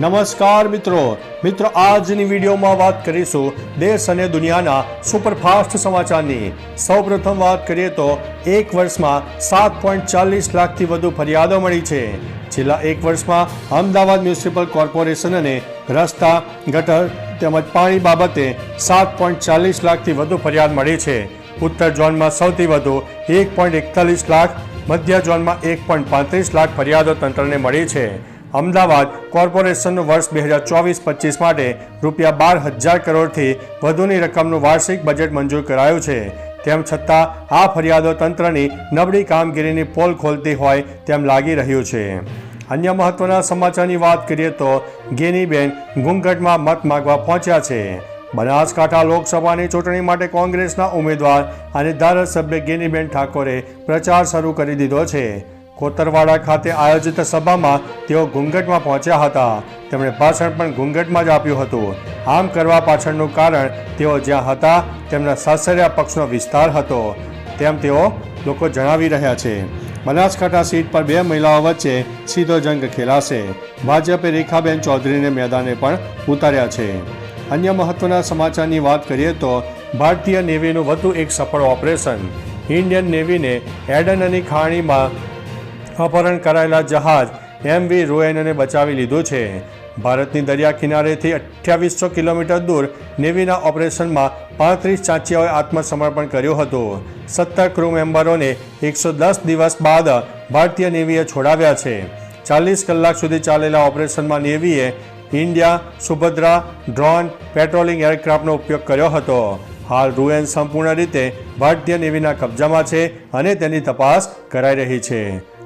નમસ્કાર મિત્રો. મિત્રો, આજની વિડીયોમાં વાત કરીશું દેશ અને દુનિયાના સુપરફાસ્ટ સમાચારની. સૌપ્રથમ વાત કરીએ તો એક વર્ષમાં સાત પોઈન્ટ ચાલીસ લાખથી વધુ ફરિયાદો મળી છે. છેલ્લા એક વર્ષમાં અમદાવાદ મ્યુનિસિપલ કોર્પોરેશન અને રસ્તા, ગટર તેમજ પાણી બાબતે સાત પોઈન્ટ ચાલીસ લાખથી વધુ ફરિયાદ મળી છે. ઉત્તર ઝોનમાં સૌથી વધુ એક પોઈન્ટ એકતાલીસ લાખ, મધ્ય ઝોનમાં એક પોઈન્ટ પાંત્રીસ લાખ ફરિયાદો તંત્રને મળી છે. અમદાવાદ કોર્પોરેશનનું વર્ષ બે હજાર ચોવીસ પચીસ માટે રૂપિયા બાર હજાર કરોડથી વધુની રકમનું વાર્ષિક બજેટ મંજૂર કરાયું છે. તેમ છતાં, આ ફરિયાદો તંત્રની નબળી કામગીરીની પોલ ખોલતી હોય તેમ લાગી રહ્યું છે. અન્ય મહત્વના સમાચારની વાત કરીએ તો, ગેનીબેન ઘૂંઘટમાં મત માગવા પહોંચ્યા છે. બનાસકાંઠા લોકસભાની ચૂંટણી માટે કોંગ્રેસના ઉમેદવાર અને ધારાસભ્ય ગેનીબેન ઠાકોરે પ્રચાર શરૂ કરી દીધો છે. કોતરવાડા ખાતે આયોજિત સભામાં તેઓ ઘૂંઘટમાં પહોંચ્યા હતા. તેમણે ભાષણ પણ ઘૂંઘટમાં જ આપ્યું હતું. આમ કરવા પાછળનું કારણ તેઓ જ્યાં હતા, તેમના સાસરિયા પક્ષનો વિસ્તાર હતો. તેમ તેઓ લોકો જણાવી રહ્યા છે. બનાસકાંઠા સીટ પર બે મહિલાઓ વચ્ચે સીધો જંગ ખેલાશે. ભાજપે રેખાબેન ચૌધરીને મેદાને પણ ઉતાર્યા છે. અન્ય મહત્વના સમાચારની વાત કરીએ તો, ભારતીય નેવીનું વધુ એક સફળ ઓપરેશન, ઇન્ડિયન નેવીને એડન અને ખાણીમાં અપહરણ કરાયેલા જહાજ એમ વી રોએનને બચાવી લીધું છે. ભારતની દરિયા કિનારેથી અઠ્યાવીસો કિલોમીટર દૂર નેવીના ઓપરેશનમાં પાંત્રીસ ચાંચિયાઓએ આત્મસમર્પણ કર્યું હતું. સત્તર ક્રૂ મેમ્બરોને એકસો દસ દિવસ બાદ ભારતીય નેવીએ છોડાવ્યા છે. ચાલીસ કલાક સુધી ચાલેલા ઓપરેશનમાં નેવીએ ઇન્ડિયા સુભદ્રા ડ્રોન પેટ્રોલિંગ એરક્રાફ્ટનો ઉપયોગ કર્યો હતો. હાલ રૂએન સંપૂર્ણ રીતે ભારતીય નેવીના કબજામાં છે અને તેની તપાસ કરાઈ રહી છે.